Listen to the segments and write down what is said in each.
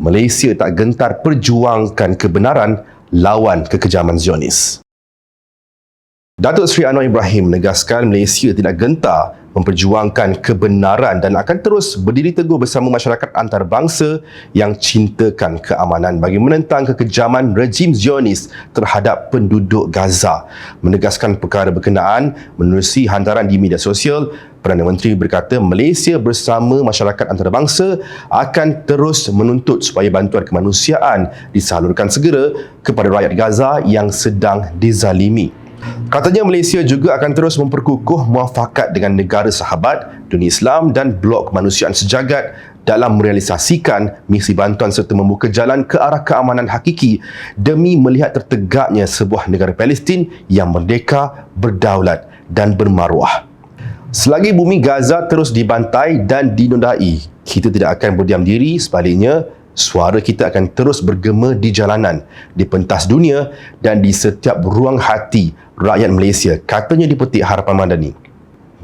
Malaysia tak gentar perjuangkan kebenaran lawan kekejaman Zionis. Datuk Seri Anwar Ibrahim menegaskan Malaysia tidak gentar memperjuangkan kebenaran dan akan terus berdiri teguh bersama masyarakat antarabangsa yang cintakan keamanan bagi menentang kekejaman rejim Zionis terhadap penduduk Gaza. Menegaskan perkara berkenaan menerusi hantaran di media sosial, Perdana Menteri berkata Malaysia bersama masyarakat antarabangsa akan terus menuntut supaya bantuan kemanusiaan disalurkan segera kepada rakyat Gaza yang sedang dizalimi. Katanya Malaysia juga akan terus memperkukuh muafakat dengan negara sahabat, dunia Islam dan blok kemanusiaan sejagat dalam merealisasikan misi bantuan serta membuka jalan ke arah keamanan hakiki demi melihat tertegaknya sebuah negara Palestin yang merdeka, berdaulat dan bermaruah. Selagi bumi Gaza terus dibantai dan dinodai, kita tidak akan berdiam diri sebaliknya suara kita akan terus bergema di jalanan, di pentas dunia dan di setiap ruang hati rakyat Malaysia, katanya di petik Harapan Madani.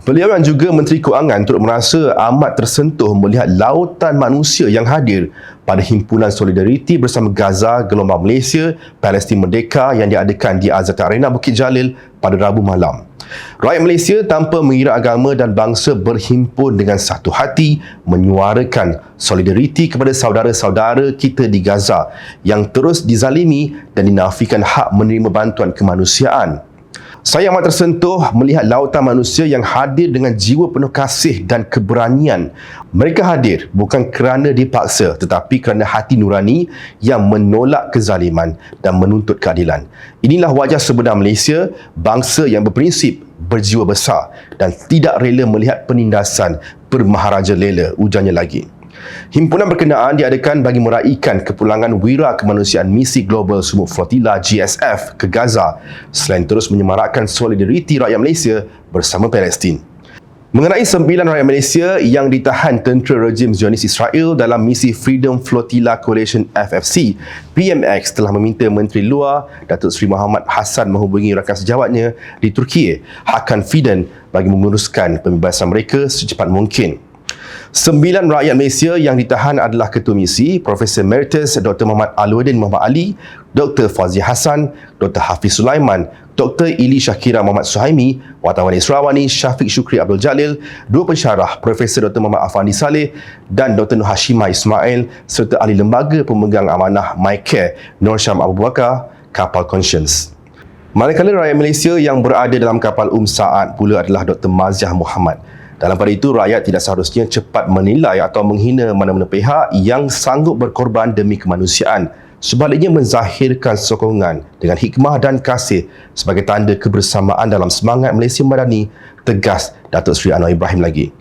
Beliau yang juga Menteri Kewangan turut merasa amat tersentuh melihat lautan manusia yang hadir pada himpunan solidariti bersama Gaza Gelombang Malaysia Palestin Merdeka yang diadakan di Azad Arena Bukit Jalil pada Rabu malam. Rakyat Malaysia tanpa mengira agama dan bangsa berhimpun dengan satu hati menyuarakan solidariti kepada saudara-saudara kita di Gaza yang terus dizalimi dan dinafikan hak menerima bantuan kemanusiaan. Saya amat tersentuh melihat lautan manusia yang hadir dengan jiwa penuh kasih dan keberanian. Mereka hadir bukan kerana dipaksa tetapi kerana hati nurani yang menolak kezaliman dan menuntut keadilan. Inilah wajah sebenar Malaysia, bangsa yang berprinsip, berjiwa besar dan tidak rela melihat penindasan bermaharaja lela, ujarnya lagi. Himpunan berkenaan diadakan bagi meraihkan kepulangan wira kemanusiaan misi Global Sumuk Flotilla GSF ke Gaza selain terus menyemarakkan solidariti rakyat Malaysia bersama Palestin. Mengenai sembilan rakyat Malaysia yang ditahan tentera rejim Zionis Israel dalam misi Freedom Flotilla Coalition FFC, PMX telah meminta Menteri Luar Datuk Seri Muhammad Hassan menghubungi rakan sejawatnya di Turki, Hakan Fidan bagi menguruskan pembebasan mereka secepat mungkin. Sembilan rakyat Malaysia yang ditahan adalah Ketua Misi, Profesor Emeritus Dr. Muhammad Alauddin Muhammad Ali, Dr. Fazli Hassan, Dr. Hafiz Sulaiman, Dr. Ili Syakira Muhammad Suhaimi, Wartawan Israwani Syafiq Syukri Abdul Jalil, dua pensyarah Profesor Dr. Muhammad Afandi Saleh dan Dr. Nur Hashimah Ismail serta ahli lembaga pemegang amanah MyCare Nur Syam Abu Bakar, Kapal Conscience. Manakala rakyat Malaysia yang berada dalam kapal Um Saat pula adalah Dr. Maziah Muhammad. Dalam pada itu, rakyat tidak seharusnya cepat menilai atau menghina mana-mana pihak yang sanggup berkorban demi kemanusiaan. Sebaliknya menzahirkan sokongan dengan hikmah dan kasih sebagai tanda kebersamaan dalam semangat Malaysia Madani, tegas Datuk Seri Anwar Ibrahim lagi.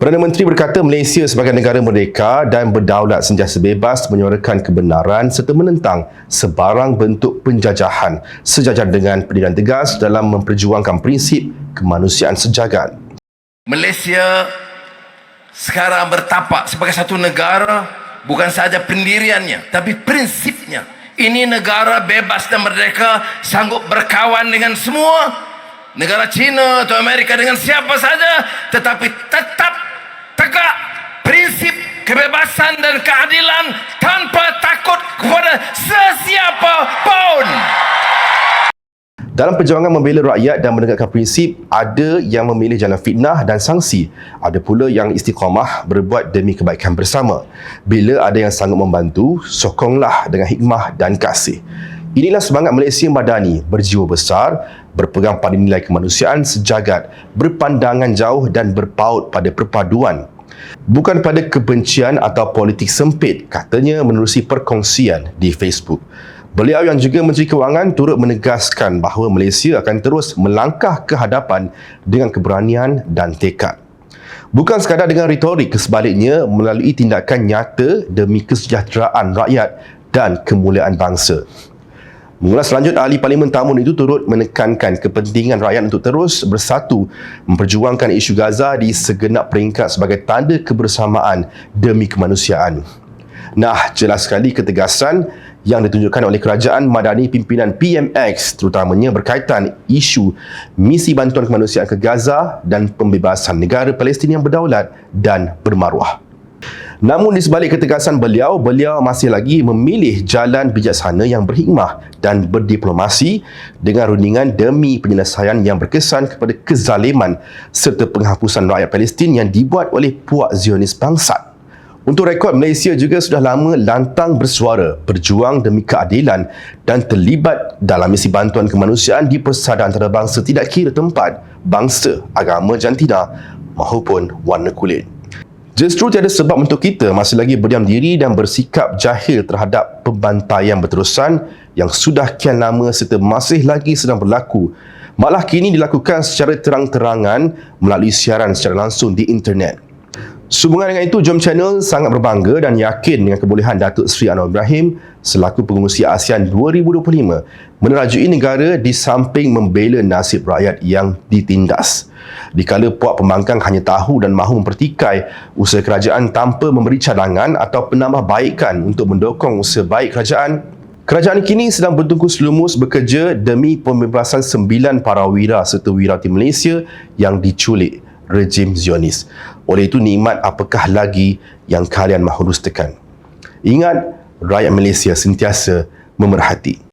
Perdana Menteri berkata Malaysia sebagai negara merdeka dan berdaulat sentiasa bebas menyuarakan kebenaran serta menentang sebarang bentuk penjajahan sejajar dengan pendirian tegas dalam memperjuangkan prinsip kemanusiaan sejagat. Malaysia sekarang bertapak sebagai satu negara bukan sahaja pendiriannya tapi prinsipnya ini negara bebas dan merdeka sanggup berkawan dengan semua negara China atau Amerika dengan siapa saja tetapi tetap tegak prinsip kebebasan dan keadilan tanpa takut kepada sesiapa pun. Dalam perjuangan membela rakyat dan menegakkan prinsip, ada yang memilih jalan fitnah dan sanksi. Ada pula yang istiqamah berbuat demi kebaikan bersama. Bila ada yang sanggup membantu, sokonglah dengan hikmah dan kasih. Inilah semangat Malaysia Madani, berjiwa besar, berpegang pada nilai kemanusiaan sejagat, berpandangan jauh dan berpaut pada perpaduan. Bukan pada kebencian atau politik sempit, katanya menerusi perkongsian di Facebook. Beliau yang juga Menteri Kewangan turut menegaskan bahawa Malaysia akan terus melangkah ke hadapan dengan keberanian dan tekad. Bukan sekadar dengan retorik, sebaliknya melalui tindakan nyata demi kesejahteraan rakyat dan kemuliaan bangsa. Mengulas selanjut, ahli Parlimen Tamun itu turut menekankan kepentingan rakyat untuk terus bersatu memperjuangkan isu Gaza di segenap peringkat sebagai tanda kebersamaan demi kemanusiaan. Nah, jelas sekali ketegasan yang ditunjukkan oleh kerajaan madani pimpinan PMX terutamanya berkaitan isu misi bantuan kemanusiaan ke Gaza dan pembebasan negara Palestin yang berdaulat dan bermaruah. Namun di sebalik ketegasan beliau, beliau masih lagi memilih jalan bijaksana yang berhikmah dan berdiplomasi dengan rundingan demi penyelesaian yang berkesan kepada kezaliman serta penghapusan rakyat Palestin yang dibuat oleh puak Zionis bangsat. Untuk rekod, Malaysia juga sudah lama lantang bersuara, berjuang demi keadilan dan terlibat dalam misi bantuan kemanusiaan di persada antarabangsa tidak kira tempat, bangsa, agama jantina maupun warna kulit. Justru tiada sebab untuk kita masih lagi berdiam diri dan bersikap jahil terhadap pembantaian berterusan yang sudah kian lama serta masih lagi sedang berlaku. Malah kini dilakukan secara terang-terangan melalui siaran secara langsung di internet. Sehubungan dengan itu, Jom Channel sangat berbangga dan yakin dengan kebolehan Datuk Seri Anwar Ibrahim selaku pengurusi ASEAN 2025 menerajui negara di samping membela nasib rakyat yang ditindas. Dikala puak pembangkang hanya tahu dan mahu mempertikai usaha kerajaan tanpa memberi cadangan atau penambahbaikan untuk mendukung usaha baik kerajaan, Kerajaan kini sedang bertungkus lumus bekerja demi pembebasan sembilan parawira serta wirauti Malaysia yang diculik rejim Zionis. Oleh itu nikmat apakah lagi yang kalian mahu dustakan? Ingat, rakyat Malaysia sentiasa memerhati.